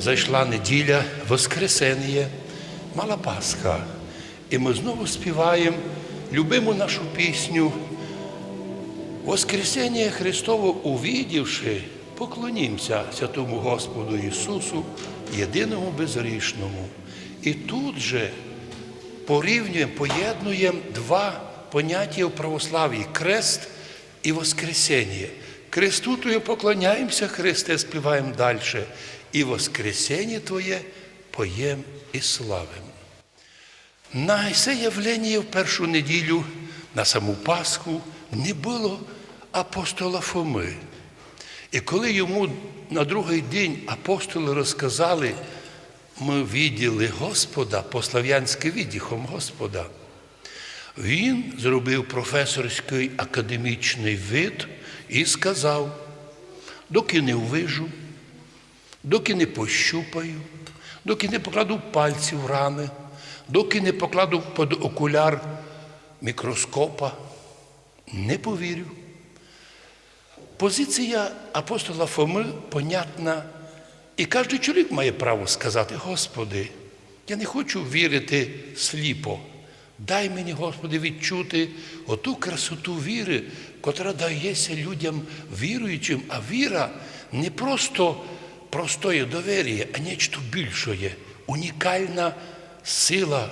Зайшла неділя, Воскресен'є, Мала Пасха. І ми знову співаємо любиму нашу пісню. Воскресення Христово увідівши, поклонімся святому Господу Ісусу, єдиному безгрішному. І тут же порівнюємо, поєднуємо два поняття в православ'ї крест і Воскресення. Кресту поклоняємося, Христе, співаємо далі. І Воскресення Твоє поєм і славим. На це явлення в першу неділю на саму Пасху не було апостола Фоми. І коли йому на другий день апостоли розказали, ми відділи Господа, по-слав'янськи віддіхом Господа, він зробив професорський академічний вид і сказав, доки не ввижу, доки не пощупаю, доки не покладу пальці в рани, доки не покладу під окуляр мікроскопа, не повірю. Позиція апостола Фоми понятна, і кожен чоловік має право сказати, Господи, я не хочу вірити сліпо. Дай мені, Господи, відчути оту красоту віри, котра дається людям віруючим, а віра не просто простое довір'я, а нечто більшое, унікальна сила,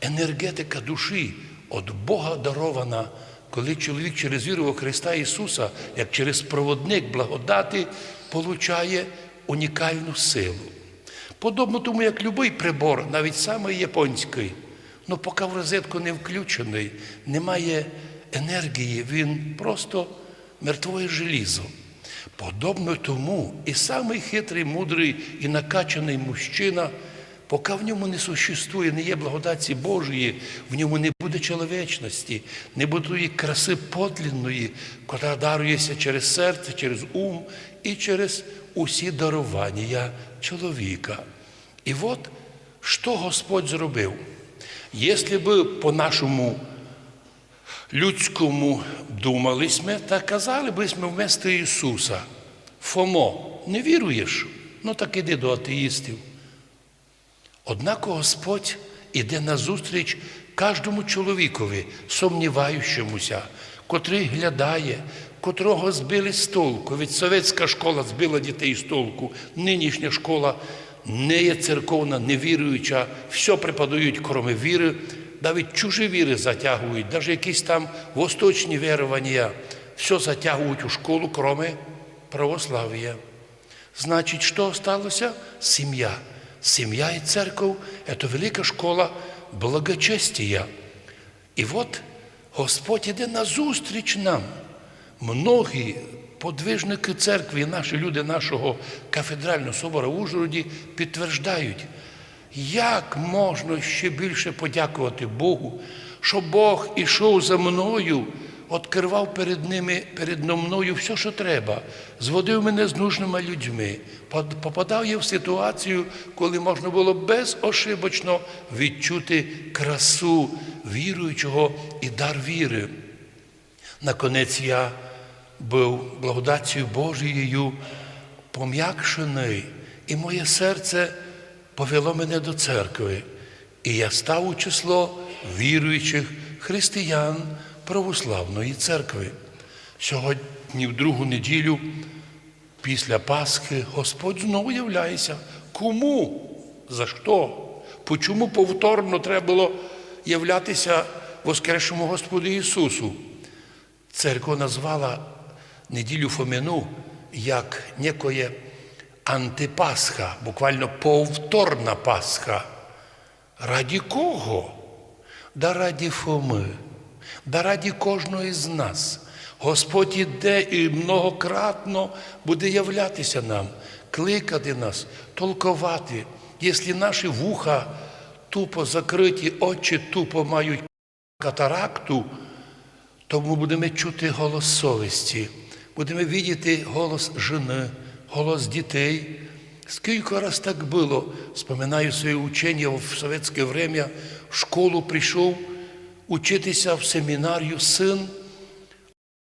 енергетика душі від Бога дарована, коли чоловік через віру в Христа Ісуса, як через проводник благодати, получає унікальну силу. Подобно тому, як будь-який прибор, навіть самий японський, ну поки в розетку не включений, немає енергії, він просто мертвое желізо. Подобно тому і самий хитрий, мудрий і накачаний мужчина, поки в ньому не существує, не є благодаті Божої, в ньому не буде чоловічності, не буде краси подлінної, яка дарується через серце, через ум і через усі дарування чоловіка. І от що Господь зробив? Якщо би по нашому людському думали ми та казали би ми вместо Ісуса, Фомо, не віруєш? Ну так іди до атеїстів. Однак Господь іде назустріч кожному чоловікові, сумніваючомуся, котрий глядає, котрого збили з толку. Від совєтська школа збила дітей з толку, нинішня школа не є церковна, не віруюча, все преподають, кроме віри, навіть чужі віри затягують, навіть якісь там восточні вірування, все затягують у школу, кроме православ'я. Значить, що сталося? Сім'я. Сім'я і церква – це велика школа благочестия. І от Господь іде назустріч нам. Многі подвижники церкви, наші люди нашого кафедрального собору в Ужгороді підтверджують, як можна ще більше подякувати Богу, що Бог ішов за мною, відкривав перед ними, перед мною все, що треба, зводив мене з нужними людьми, попадав я в ситуацію, коли можна було безошибочно відчути красу віруючого і дар віри. Наконець я був благодаттю Божією пом'якшений, і моє серце повело мене до церкви, і я став у число віруючих християн православної церкви. Сьогодні, в другу неділю, після Пасхи, Господь знову являється. Кому? За що? Почому повторно треба було являтися Воскресшому Господу Ісусу? Церква назвала неділю Фомину як некоє антипасха, буквально повторна Пасха. Раді кого? Да раді Фоми, да раді кожного із нас. Господь іде і многократно буде являтися нам, кликати нас, толкувати. Якщо наші вуха тупо закриті, очі тупо мають катаракту, то ми будемо чути голос совісті, будемо бачити голос жени, голос дітей. Скільки раз так було, споминаю своє учення в совєтське время, в школу прийшов учитися в семінарію син,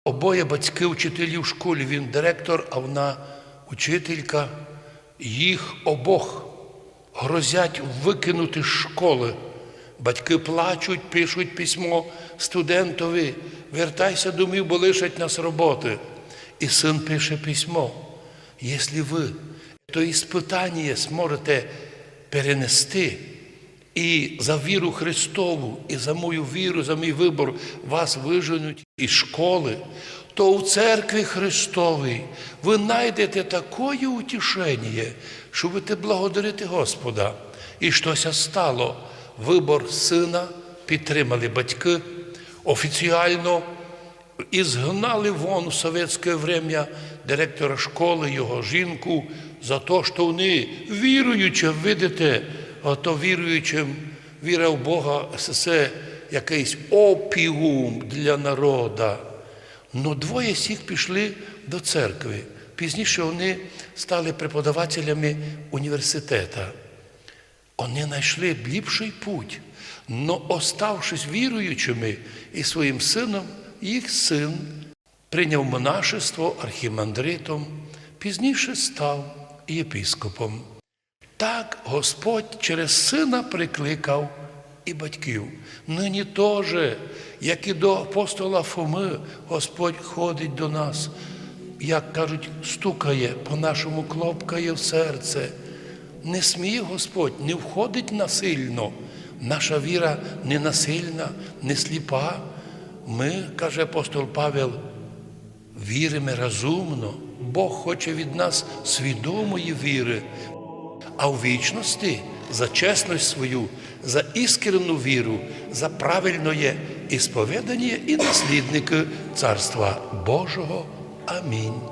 обоє батьки вчителі в школі, він директор, а вона учителька. їх обох грозять викинути з школи. Батьки плачуть, пишуть письмо студентові, вертайся домів, бо лишать нас роботи. І син пише письмо. Якщо ви то іспитання зможете перенести і за віру Христову, і за мою віру, за мій вибор вас виженуть із школи, то у церкві Христовій ви знайдете таке утішення, що будете благодарити Господа. І щось стало. Вибор сина підтримали батьки офіціально і згнали вон у совєтське время директора школи, його жінку, за те, що вони віруючи, видите, ото віруючим, віра в Бога це якийсь опіум для народа. Ну двоє з пішли до церкви. Пізніше вони стали преподавателями університету. Вони знайшли ліпший путь, но оставшись віруючими і своїм сином, їх син прийняв монашество архімандритом, пізніше став єпископом. Так Господь через сина прикликав і батьків. Нині теж, як і до апостола Фоми, Господь ходить до нас, як кажуть, стукає, по-нашому клопкає в серце. Не сміє Господь, не входить насильно. Наша віра не насильна, не сліпа. Ми, каже апостол Павел, віримо розумно. Бог хоче від нас свідомої віри, а в вічності за чесність свою, за іскренну віру, за правильне ісповідання і наслідники Царства Божого. Амінь.